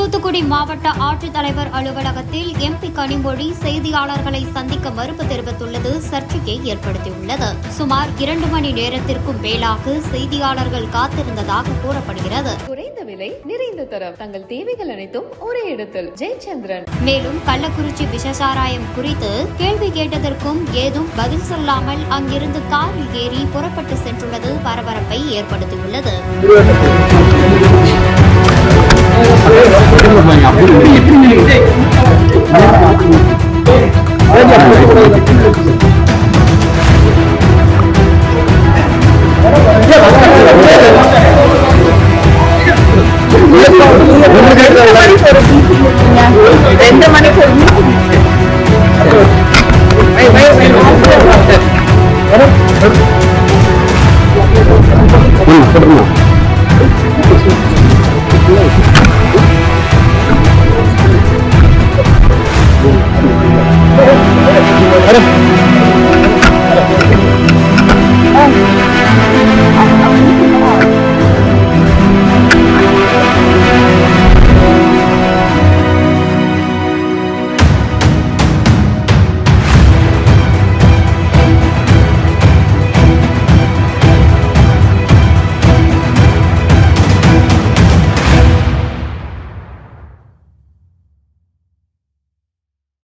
தூத்துக்குடி மாவட்ட ஆட்சித்தலைவர் அலுவலகத்தில் எம்பி கனிமொழி செய்தியாளர்களை சந்திக்க மறுப்பு தெரிவித்துள்ளது சர்ச்சையை ஏற்படுத்தியுள்ளது. சுமார் இரண்டு மணி நேரத்திற்கும் மேலாக செய்தியாளர்கள் காத்திருந்ததாக கூறப்படுகிறது. குறைந்த விலை நிறைந்த தரம். தங்கள் தேவைகள் அனைத்தும் ஒரே இடத்தில். ஜெயச்சந்திரன். மேலும் கள்ளக்குறிச்சி விஷசாராயம் குறித்து கேள்வி கேட்டதற்கும் ஏதும் பதில் சொல்லாமல் அங்கிருந்து காரில் ஏறி புறப்பட்டு சென்றுள்ளது பரபரப்பை ஏற்படுத்தியுள்ளது. ரெண்டு மணிக்கு